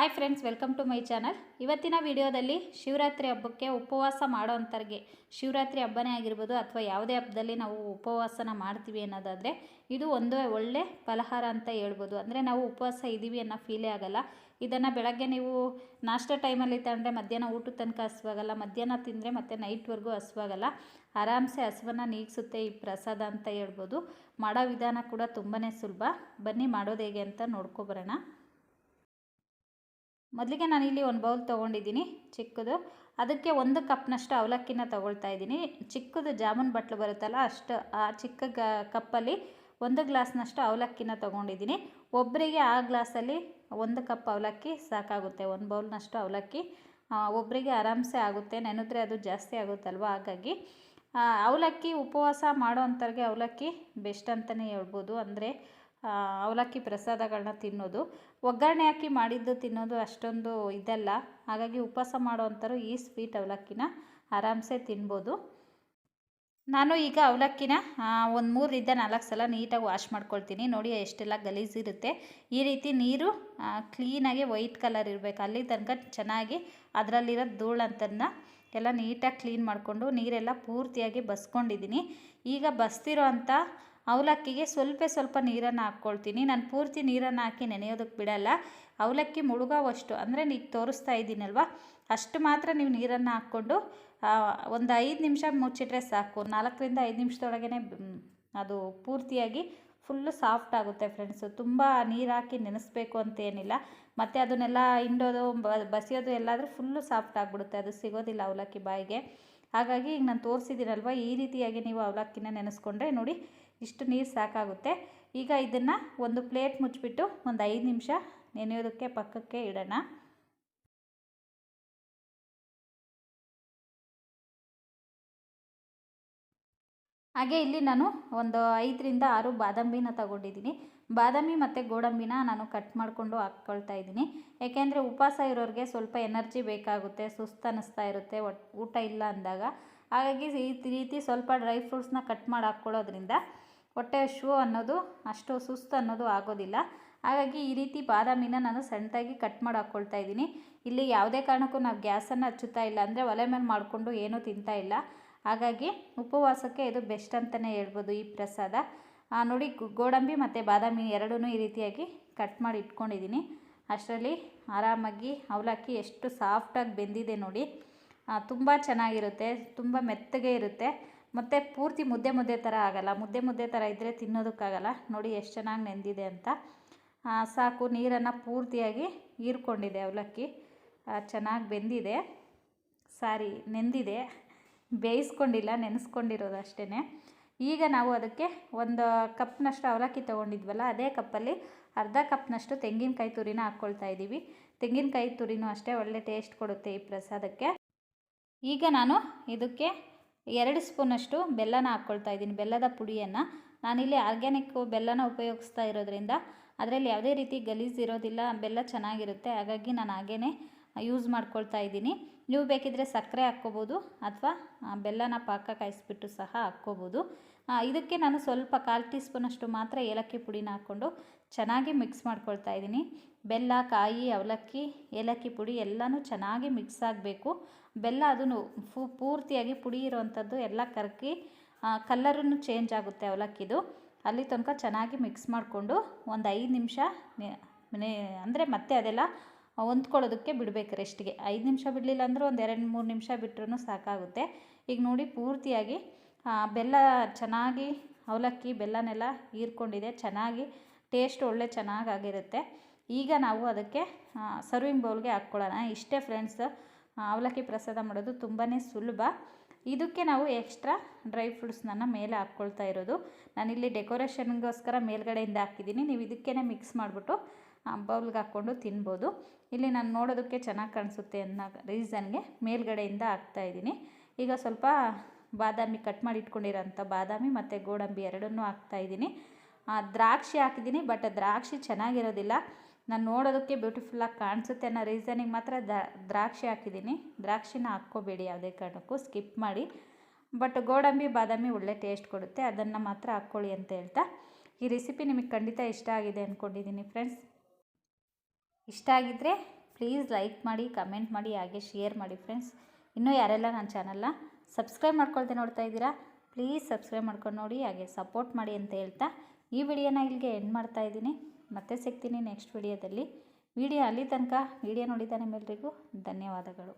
Hi friends welcome to my channel ಇವತ್ತಿನ ವಿಡಿಯೋದಲ್ಲಿ ಶಿವರಾತ್ರಿ ಹಬ್ಬಕ್ಕೆ ಉಪವಾಸ ಮಾಡೋವಂಥವ್ರಿಗೆ ಶಿವರಾತ್ರಿ ಹಬ್ಬನೇ ಆಗಿರ್ಬೋದು ಅಥವಾ ಯಾವುದೇ ಹಬ್ಬದಲ್ಲಿ ನಾವು ಉಪವಾಸನ ಮಾಡ್ತೀವಿ ಅನ್ನೋದಾದರೆ ಇದು ಒಂದು ಒಳ್ಳೆ ಫಲಹಾರ ಅಂತ ಹೇಳ್ಬೋದು. ಅಂದರೆ ನಾವು ಉಪವಾಸ ಇದ್ದೀವಿ ಅನ್ನೋ ಫೀಲೇ ಆಗಲ್ಲ. ಇದನ್ನು ಬೆಳಗ್ಗೆ ನೀವು ನಾಷ್ಟ ಟೈಮಲ್ಲಿ ತಗೊಂಡ್ರೆ ಮಧ್ಯಾಹ್ನ ಊಟದ ತನಕ ಹಸುವಾಗಲ್ಲ ಮಧ್ಯಾಹ್ನ ತಿಂದರೆ ಮತ್ತು ನೈಟ್ವರೆಗೂ ಹಸುವಾಗಲ್ಲ ಆರಾಮ್ಸೆ ಹಸುವನ್ನು ನೀಗಿಸುತ್ತೆ ಈ ಪ್ರಸಾದ ಅಂತ ಹೇಳ್ಬೋದು. ಮಾಡೋ ವಿಧಾನ ಕೂಡ ತುಂಬಾ ಸುಲಭ. ಬನ್ನಿ ಮಾಡೋದು ಹೇಗೆ ಅಂತ ನೋಡ್ಕೊಬರೋಣ ಮೊದಲಿಗೆ ನಾನಿಲ್ಲಿ ಒಂದು ಬೌಲ್ ತೊಗೊಂಡಿದ್ದೀನಿ ಚಿಕ್ಕದು. ಅದಕ್ಕೆ ಒಂದು ಕಪ್ನಷ್ಟು ಅವಲಕ್ಕಿನ ತೊಗೊಳ್ತಾ ಇದ್ದೀನಿ. ಚಿಕ್ಕದು ಜಾಮೂನ್ ಬಟ್ಲು ಬರುತ್ತಲ್ಲ, ಅಷ್ಟು ಆ ಚಿಕ್ಕ ಗ ಕಪ್ಪಲ್ಲಿ ಒಂದು ಗ್ಲಾಸ್ನಷ್ಟು ಅವಲಕ್ಕಿನ ತೊಗೊಂಡಿದ್ದೀನಿ. ಒಬ್ಬರಿಗೆ ಆ ಗ್ಲಾಸಲ್ಲಿ ಒಂದು ಕಪ್ ಅವಲಕ್ಕಿ ಸಾಕಾಗುತ್ತೆ, ಒಂದು ಬೌಲ್ನಷ್ಟು ಅವಲಕ್ಕಿ. ಒಬ್ಬರಿಗೆ ಆರಾಮ್ಸೆ ಆಗುತ್ತೆ, ನೆನೆದ್ರೆ ಅದು ಜಾಸ್ತಿ ಆಗುತ್ತಲ್ವ? ಹಾಗಾಗಿ ಅವಲಕ್ಕಿ ಉಪವಾಸ ಮಾಡೋ ಅಂಥವ್ರಿಗೆ ಅವಲಕ್ಕಿ ಬೆಸ್ಟ್ ಅಂತಲೇ ಹೇಳ್ಬೋದು. ಅಂದರೆ ಅವಲಕ್ಕಿ ಪ್ರಸಾದಗಳನ್ನ ತಿನ್ನೋದು. ಒಗ್ಗರಣೆ ಹಾಕಿ ಮಾಡಿದ್ದು ತಿನ್ನೋದು ಅಷ್ಟೊಂದು ಇದಲ್ಲ. ಹಾಗಾಗಿ ಉಪವಾಸ ಮಾಡುವಂಥರು ಈ ಸ್ವೀಟ್ ಅವಲಕ್ಕಿನ ಆರಾಮ್ಸೆ ತಿನ್ಬೋದು. ನಾನು ಈಗ ಅವಲಕ್ಕಿನ ಒಂದು ಮೂರರಿಂದ ನಾಲ್ಕು ಸಲ ನೀಟಾಗಿ ವಾಶ್ ಮಾಡ್ಕೊಳ್ತೀನಿ. ನೋಡಿ ಎಷ್ಟೆಲ್ಲ ಗಲೀಜಿರುತ್ತೆ ಈ ರೀತಿ ನೀರು ಕ್ಲೀನಾಗಿ ವೈಟ್ ಕಲರ್ ಇರಬೇಕು. ಅಲ್ಲಿ ತನಕ ಚೆನ್ನಾಗಿ ಅದರಲ್ಲಿರೋ ಧೂಳಂತನ್ನ ಎಲ್ಲ ನೀಟಾಗಿ ಕ್ಲೀನ್ ಮಾಡಿಕೊಂಡು ನೀರೆಲ್ಲ ಪೂರ್ತಿಯಾಗಿ ಬಸ್ಕೊಂಡಿದ್ದೀನಿ. ಈಗ ಬಸ್ತಿರೋ ಅಂಥ ಅವಲಕ್ಕಿಗೆ ಸ್ವಲ್ಪ ಸ್ವಲ್ಪ ನೀರನ್ನು ಹಾಕ್ಕೊಳ್ತೀನಿ. ನಾನು ಪೂರ್ತಿ ನೀರನ್ನು ಹಾಕಿ ನೆನೆಯೋದಕ್ಕೆ ಬಿಡಲ್ಲ. ಅವಲಕ್ಕಿ ಮುಳುಗೋವಷ್ಟು, ಅಂದರೆ ನೀವು ತೋರಿಸ್ತಾ ಇದ್ದೀನಲ್ವ, ಅಷ್ಟು ಮಾತ್ರ ನೀವು ನೀರನ್ನು ಹಾಕ್ಕೊಂಡು ಒಂದು ಐದು ನಿಮಿಷ ಮುಚ್ಚಿಟ್ರೆ ಸಾಕು. ನಾಲ್ಕರಿಂದ ಐದು ನಿಮಿಷದೊಳಗೇ ಅದು ಪೂರ್ತಿಯಾಗಿ ಫುಲ್ಲು ಸಾಫ್ಟ್ ಆಗುತ್ತೆ ಫ್ರೆಂಡ್ಸು. ತುಂಬ ನೀರು ಹಾಕಿ ನೆನೆಸ್ಬೇಕು ಅಂತೇನಿಲ್ಲ ಮತ್ತು ಅದನ್ನೆಲ್ಲ ಹಿಂಡೋದು ಬಸಿಯೋದು ಎಲ್ಲಾದರೂ ಫುಲ್ಲು ಸಾಫ್ಟ್ ಆಗಿಬಿಡುತ್ತೆ. ಅದು ಸಿಗೋದಿಲ್ಲ ಅವಲಕ್ಕಿ ಬಾಯಿಗೆ. ಹಾಗಾಗಿ ಈಗ ನಾನು ತೋರಿಸಿದ್ದೀನಲ್ವ, ಈ ರೀತಿಯಾಗಿ ನೀವು ಅವಲಕ್ಕಿನ ನೆನೆಸ್ಕೊಂಡ್ರೆ ನೋಡಿ ಇಷ್ಟು ನೀರು ಸಾಕಾಗುತ್ತೆ. ಈಗ ಇದನ್ನು ಒಂದು ಪ್ಲೇಟ್ ಮುಚ್ಚಿಬಿಟ್ಟು ಒಂದು ಐದು ನಿಮಿಷ ನೆನೆಯೋದಕ್ಕೆ ಪಕ್ಕಕ್ಕೆ ಇಡೋಣ. ಹಾಗೆ ಇಲ್ಲಿ ನಾನು ಒಂದು ಐದರಿಂದ ಆರು ಬಾದಾಮಿನ ತಗೊಂಡಿದ್ದೀನಿ. ಬಾದಾಮಿ ಮತ್ತು ಗೋಡಂಬಿನ ನಾನು ಕಟ್ ಮಾಡಿಕೊಂಡು ಹಾಕ್ಕೊಳ್ತಾ ಇದ್ದೀನಿ. ಯಾಕೆಂದರೆ ಉಪವಾಸ ಇರೋರಿಗೆ ಸ್ವಲ್ಪ ಎನರ್ಜಿ ಬೇಕಾಗುತ್ತೆ, ಸುಸ್ತು ಅನ್ನಿಸ್ತಾ ಇರುತ್ತೆ ಊಟ ಇಲ್ಲ ಅಂದಾಗ. ಹಾಗಾಗಿ ಈ ರೀತಿ ಸ್ವಲ್ಪ ಡ್ರೈ ಫ್ರೂಟ್ಸ್ನ ಕಟ್ ಮಾಡಿ ಹಾಕ್ಕೊಳ್ಳೋದ್ರಿಂದ ಹೊಟ್ಟೆ ಶೂ ಅನ್ನೋದು, ಅಷ್ಟು ಸುಸ್ತು ಅನ್ನೋದು ಆಗೋದಿಲ್ಲ. ಹಾಗಾಗಿ ಈ ರೀತಿ ಬಾದಾಮಿನ ನಾನು ಸಣ್ಣದಾಗಿ ಕಟ್ ಮಾಡಿ ಹಾಕ್ಕೊಳ್ತಾ ಇದ್ದೀನಿ. ಇಲ್ಲಿ ಯಾವುದೇ ಕಾರಣಕ್ಕೂ ನಾವು ಗ್ಯಾಸನ್ನು ಹಚ್ಚುತ್ತಾ ಇಲ್ಲ ಅಂದರೆ ಒಲೆ ಮೇಲೆ ಮಾಡಿಕೊಂಡು ಏನೂ ತಿಂತಾ ಇಲ್ಲ. ಹಾಗಾಗಿ ಉಪವಾಸಕ್ಕೆ ಇದು ಬೆಸ್ಟ್ ಅಂತಲೇ ಹೇಳ್ಬೋದು ಈ ಪ್ರಸಾದ. ನೋಡಿ ಗೋಡಂಬಿ ಮತ್ತು ಬಾದಾಮಿ ಎರಡೂ ಈ ರೀತಿಯಾಗಿ ಕಟ್ ಮಾಡಿ ಇಟ್ಕೊಂಡಿದ್ದೀನಿ. ಅಷ್ಟರಲ್ಲಿ ಆರಾಮಾಗಿ ಅವಲಕ್ಕಿ ಎಷ್ಟು ಸಾಫ್ಟಾಗಿ ಬೆಂದಿದೆ ನೋಡಿ. ತುಂಬ ಚೆನ್ನಾಗಿರುತ್ತೆ, ತುಂಬ ಮೆತ್ತಗೆ ಇರುತ್ತೆ. ಮತ್ತು ಪೂರ್ತಿ ಮುದ್ದೆ ಮುದ್ದೆ ಥರ ಆಗಲ್ಲ. ಮುದ್ದೆ ಮುದ್ದೆ ಥರ ಇದ್ದರೆ ತಿನ್ನೋದಕ್ಕಾಗಲ್ಲ. ನೋಡಿ ಎಷ್ಟು ಚೆನ್ನಾಗಿ ನೆಂದಿದೆ ಅಂತ. ಸಾಕು. ನೀರನ್ನು ಪೂರ್ತಿಯಾಗಿ ಹೀರ್ಕೊಂಡಿದೆ ಅವಲಕ್ಕಿ. ಚೆನ್ನಾಗಿ ಬೆಂದಿದೆ. ಸಾರಿ, ನೆಂದಿದೆ. ಬೇಯಿಸ್ಕೊಂಡಿಲ್ಲ, ನೆನೆಸ್ಕೊಂಡಿರೋದು ಅಷ್ಟೇ ಈಗ ನಾವು ಅದಕ್ಕೆ ಒಂದು ಕಪ್ನಷ್ಟು ಅವಲಕ್ಕಿ ತೊಗೊಂಡಿದ್ವಲ್ಲ, ಅದೇ ಕಪ್ಪಲ್ಲಿ ಅರ್ಧ ಕಪ್ನಷ್ಟು ತೆಂಗಿನಕಾಯಿ ತುರಿನ ಹಾಕ್ಕೊಳ್ತಾ ಇದ್ದೀವಿ. ತೆಂಗಿನಕಾಯಿ ತುರಿನೂ ಅಷ್ಟೇ ಒಳ್ಳೆ ಟೇಸ್ಟ್ ಕೊಡುತ್ತೆ ಈ ಪ್ರಸಾದಕ್ಕೆ. ಈಗ ನಾನು ಇದಕ್ಕೆ ಎರಡು ಸ್ಪೂನಷ್ಟು ಬೆಲ್ಲನ ಹಾಕ್ಕೊಳ್ತಾ ಇದ್ದೀನಿ. ಬೆಲ್ಲದ ಪುಡಿಯನ್ನು. ನಾನಿಲ್ಲಿ ಆರ್ಗ್ಯಾನಿಕ್ ಬೆಲ್ಲನ ಉಪಯೋಗಿಸ್ತಾ ಇರೋದ್ರಿಂದ ಅದರಲ್ಲಿ ಯಾವುದೇ ರೀತಿ ಗಲೀಜು ಇರೋದಿಲ್ಲ. ಬೆಲ್ಲ ಚೆನ್ನಾಗಿರುತ್ತೆ. ಹಾಗಾಗಿ ನಾನು ಹಾಗೇ ಯೂಸ್ ಮಾಡ್ಕೊಳ್ತಾ ಇದ್ದೀನಿ. ನೀವು ಬೇಕಿದ್ದರೆ ಸಕ್ಕರೆ ಹಾಕ್ಕೋಬೋದು ಅಥವಾ ಬೆಲ್ಲನ ಪಾಕ ಕಾಯಿಸ್ಬಿಟ್ಟು ಸಹ ಹಾಕ್ಕೋಬೋದು. ಇದಕ್ಕೆ ನಾನು ಸ್ವಲ್ಪ ಕಾಲು ಟೀ ಸ್ಪೂನಷ್ಟು ಮಾತ್ರ ಏಲಕ್ಕಿ ಪುಡಿನ ಹಾಕ್ಕೊಂಡು ಚೆನ್ನಾಗಿ ಮಿಕ್ಸ್ ಮಾಡ್ಕೊಳ್ತಾ ಇದ್ದೀನಿ. ಬೆಲ್ಲ, ಕಾಯಿ, ಅವಲಕ್ಕಿ, ಏಲಕ್ಕಿ ಪುಡಿ ಎಲ್ಲನೂ ಚೆನ್ನಾಗಿ ಮಿಕ್ಸ್ ಆಗಬೇಕು. ಬೆಲ್ಲ ಅದನ್ನು ಫು, ಪೂರ್ತಿಯಾಗಿ ಪುಡಿ ಇರುವಂಥದ್ದು ಎಲ್ಲ ಕರಕಿ ಕಲ್ಲರನ್ನು ಚೇಂಜ್ ಆಗುತ್ತೆ ಅವಲಕ್ಕಿದು. ಅಲ್ಲಿ ತನಕ ಚೆನ್ನಾಗಿ ಮಿಕ್ಸ್ ಮಾಡಿಕೊಂಡು ಒಂದು ಐದು ನಿಮಿಷ ಅಂದರೆ ಮತ್ತೆ ಅದೆಲ್ಲ ಹೊಂದ್ಕೊಳ್ಳೋದಕ್ಕೆ ಬಿಡಬೇಕು ರೆಸ್ಟ್ಗೆ ಐದು ನಿಮಿಷ ಬಿಡಲಿಲ್ಲ ಅಂದರೂ ಒಂದು ಎರಡು ಮೂರು ನಿಮಿಷ ಬಿಟ್ಟರೂ ಸಾಕಾಗುತ್ತೆ. ಈಗ ನೋಡಿ ಪೂರ್ತಿಯಾಗಿ ಬೆಲ್ಲ ಚೆನ್ನಾಗಿ, ಅವಲಕ್ಕಿ, ಬೆಲ್ಲನೆಲ್ಲ ಹೀರ್ಕೊಂಡಿದೆ. ಚೆನ್ನಾಗಿ ಟೇಸ್ಟ್ ಒಳ್ಳೆ ಚೆನ್ನಾಗಾಗಿರುತ್ತೆ. ಈಗ ನಾವು ಅದಕ್ಕೆ ಸರ್ವಿಂಗ್ ಬೌಲ್ಗೆ ಹಾಕ್ಕೊಳ್ಳೋಣ. ಇಷ್ಟೇ ಫ್ರೆಂಡ್ಸ್ ಅವಲಕ್ಕಿ ಪ್ರಸಾದ ಮಾಡೋದು ತುಂಬಾ ಸುಲಭ. ಇದಕ್ಕೆ ನಾವು ಎಕ್ಸ್ಟ್ರಾ ಡ್ರೈ ಫ್ರೂಟ್ಸ್ನ ಮೇಲೆ ಹಾಕ್ಕೊಳ್ತಾ ಇರೋದು. ನಾನಿಲ್ಲಿ ಡೆಕೋರೇಷನ್ಗೋಸ್ಕರ ಮೇಲ್ಗಡೆಯಿಂದ ಹಾಕಿದ್ದೀನಿ. ನೀವು ಇದಕ್ಕೇ ಮಿಕ್ಸ್ ಮಾಡಿಬಿಟ್ಟು ಬೌಲ್ಗೆ ಹಾಕ್ಕೊಂಡು ತಿನ್ಬೋದು. ಇಲ್ಲಿ ನಾನು ನೋಡೋದಕ್ಕೆ ಚೆನ್ನಾಗಿ ಕಾಣಿಸುತ್ತೆ ಅನ್ನೋ ರೀಸನ್ಗೆ ಮೇಲ್ಗಡೆಯಿಂದ ಹಾಕ್ತಾಯಿದ್ದೀನಿ ಈಗ ಸ್ವಲ್ಪ ಬಾದಾಮಿ ಕಟ್ ಮಾಡಿ ಇಟ್ಕೊಂಡಿರೋಂಥ ಬಾದಾಮಿ ಮತ್ತು ಗೋಡಂಬಿ ಎರಡನ್ನೂ ಹಾಕ್ತಾಯಿದ್ದೀನಿ ದ್ರಾಕ್ಷಿ ಹಾಕಿದ್ದೀನಿ ಬಟ್ ದ್ರಾಕ್ಷಿ ಚೆನ್ನಾಗಿರೋದಿಲ್ಲ. ನಾನು ನೋಡೋದಕ್ಕೆ ಬ್ಯೂಟಿಫುಲ್ಲಾಗಿ ಕಾಣಿಸುತ್ತೆ ಅನ್ನೋ ರೀಸನಿಗೆ ಮಾತ್ರ ದ್ರಾಕ್ಷಿ ಹಾಕಿದ್ದೀನಿ. ದ್ರಾಕ್ಷಿನ ಹಾಕ್ಕೋಬೇಡಿ ಯಾವುದೇ ಕಾರಣಕ್ಕೂ ಸ್ಕಿಪ್ ಮಾಡಿ. ಬಟ್ ಗೋಡಂಬಿ, ಬಾದಾಮಿ ಒಳ್ಳೆ ಟೇಸ್ಟ್ ಕೊಡುತ್ತೆ. ಅದನ್ನು ಮಾತ್ರ ಹಾಕ್ಕೊಳ್ಳಿ ಅಂತ ಹೇಳ್ತಾ. ಈ ರೆಸಿಪಿ ನಿಮಗೆ ಖಂಡಿತ ಇಷ್ಟ ಆಗಿದೆ ಅಂದ್ಕೊಂಡಿದ್ದೀನಿ ಫ್ರೆಂಡ್ಸ್ ಇಷ್ಟ ಆಗಿದ್ದರೆ ಪ್ಲೀಸ್ ಲೈಕ್ ಮಾಡಿ ಕಮೆಂಟ್ ಮಾಡಿ, ಹಾಗೆ ಶೇರ್ ಮಾಡಿ ಫ್ರೆಂಡ್ಸ್ ಇನ್ನೂ ಯಾರೆಲ್ಲ ನನ್ನ ಚಾನಲ್ನ ಸಬ್ಸ್ಕ್ರೈಬ್ ಮಾಡ್ಕೊಳ್ತೆ ನೋಡ್ತಾ ಇದ್ದೀರಾ? ಪ್ಲೀಸ್ ಸಬ್ಸ್ಕ್ರೈಬ್ ಮಾಡ್ಕೊಂಡು ನೋಡಿ, ಹಾಗೆ ಸಪೋರ್ಟ್ ಮಾಡಿ ಅಂತ ಹೇಳ್ತಾ ಈ ವಿಡಿಯೋನ ಇಲ್ಲಿಗೆ ಎಂಡ್ ಮಾಡ್ತಾ ಇದ್ದೀನಿ. ಮತ್ತೆ ಸಿಗ್ತೀನಿ ನೆಕ್ಸ್ಟ್ ವಿಡಿಯೋದಲ್ಲಿ. ವಿಡಿಯೋ ಅಲ್ಲಿ ತನಕ, ವಿಡಿಯೋ ನೋಡಿದ ನಿಮ್ಮೆಲ್ಲರಿಗೂ ಧನ್ಯವಾದಗಳು.